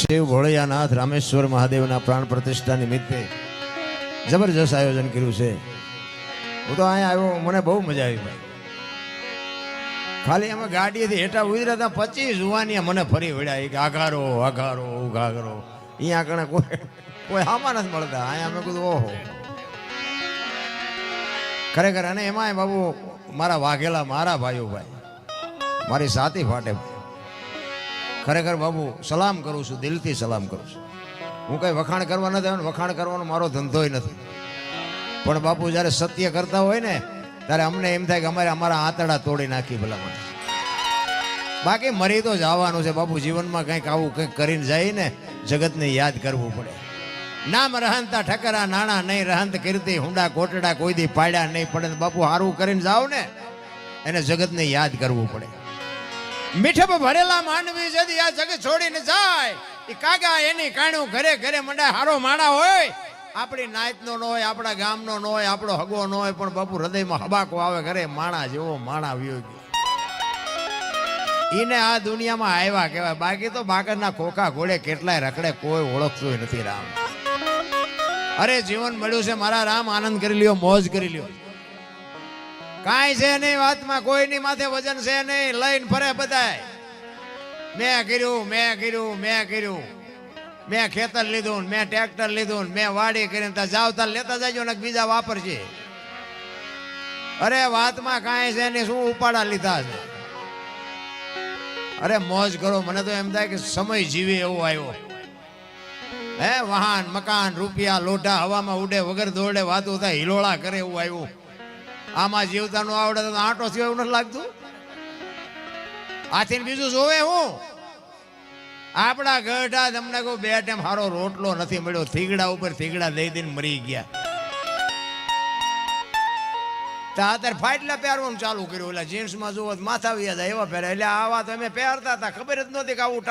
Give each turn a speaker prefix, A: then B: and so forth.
A: શિવ ભોળિયાનાથ રામેશ્વર મહાદેવના પ્રાણ પ્રતિષ્ઠા નિમિત્તે જબરજસ્ત આયોજન કર્યું છે. હું તો અહીંયા આવ્યો, મને બહુ મજા આવી ભાઈ. ખાલી અમે ગાડીએથી હેઠા ઉતર્યા હતા, પચીસ જુવાનીએ મને ફરી વળ્યા, એક આઘારો આઘારો, ઉઘાઘરો. અહીંયા કણે કોઈ કોઈ હામાં નથી મળતા, અહીંયા અમે કીધું, ઓહો. ખરેખર અને એમાંય બાબુ, મારા વાઘેલા મારા ભાઈઓ ભાઈ, મારી સાથી ફાટે. ખરેખર બાબુ, સલામ કરું છું, દિલથી સલામ કરું છું. હું કઈ વખાણ કરવા નથી આવ્યો વખાણ કરવાનો મારો ધંધોય નથી. પણ બાપુ, જ્યારે સત્ય કરતા હોય ને, ત્યારે અમને એમ થાય કે અમારે અમારા આંતડા તોડી નાખી ભલામણ બાકી મરી તો જવાનું છે બાપુ, જીવનમાં કંઈક આવું કંઈક કરીને જાય ને, જગતને યાદ કરવું પડે. નામ રહનતા ઠકરા, નાણા નહીં રહંત, કીર્તિ, હુંડા, કોટડા કોઈ દી પાડ્યા નહીં પડે બાપુ, હારું કરીને જાવ ને, એને જગતને યાદ કરવું પડે. મીઠપ ભરેલા માંડવી જદી આ જગત છોડીને જાય. એ કાગા એની કાણું ઘરે ઘરે મંડા, હારો માણા હોય. આપણી નાયતનો ન હોય, આપણા ગામનો ન હોય, આપણો હગો ન હોય, પણ બાપુ હૃદયમાં હબાકો આવે ઘરે માણા જેવો માણા વ્યો ઈને આ દુનિયામાં આવ્યા કહેવાય. બાકી તો બાકરના ખોખા ઘોડે કેટલાય રખડે કોઈ ઓળખતું નથી રામ. અરે જીવન મળ્યું છે, મારા રામ આનંદ કરી લ્યો, મોજ કરી લ્યો. કાંઈ છે નહીં, વાતમાં કોઈની માથે વજન છે નહીં, લઈને ફરે બધાય. મેં કર્યું મેં કર્યું મેં કર્યું. મેં ખેતર લીધું, મેં ટ્રેક્ટર લીધું, મેં વાડી કરીને ત્યાં જાવ ત્યાં લેતા જાજો ને બીજા વાપરશે અરે, વાતમાં કાંઈ છે નહીં, શું ઉપાડા લીધા છે? અરે, મોજ કરો, મને તો એમ થાય કે સમય જીવે એવો આવ્યો. હે, વાહન, મકાન, રૂપિયા, લોઢા, હવામાં ઉડે, વગર દોડે, વાતો થાય, હિલોળા કરે એવું આવ્યું. આમાં જીવતા નો આવડે આંટો એવું નથી લાગતું. આથી બીજું જોવે હું. આપણા ગઢા તમને કહું, બે ટાઈમ સારો રોટલો નથી મળ્યો. થીગડા ઉપર થીગડા દઈ દઈને મરી ગયા. તા અત્યારે ફાટલા પહેરવાનું ચાલુ કર્યું. એટલે જીન્સમાં તો માથા વ્યા એવા પહેરે એટલે આવા વાત અમે પહેરતા હતા. ખબર જ નહોતી કે આવું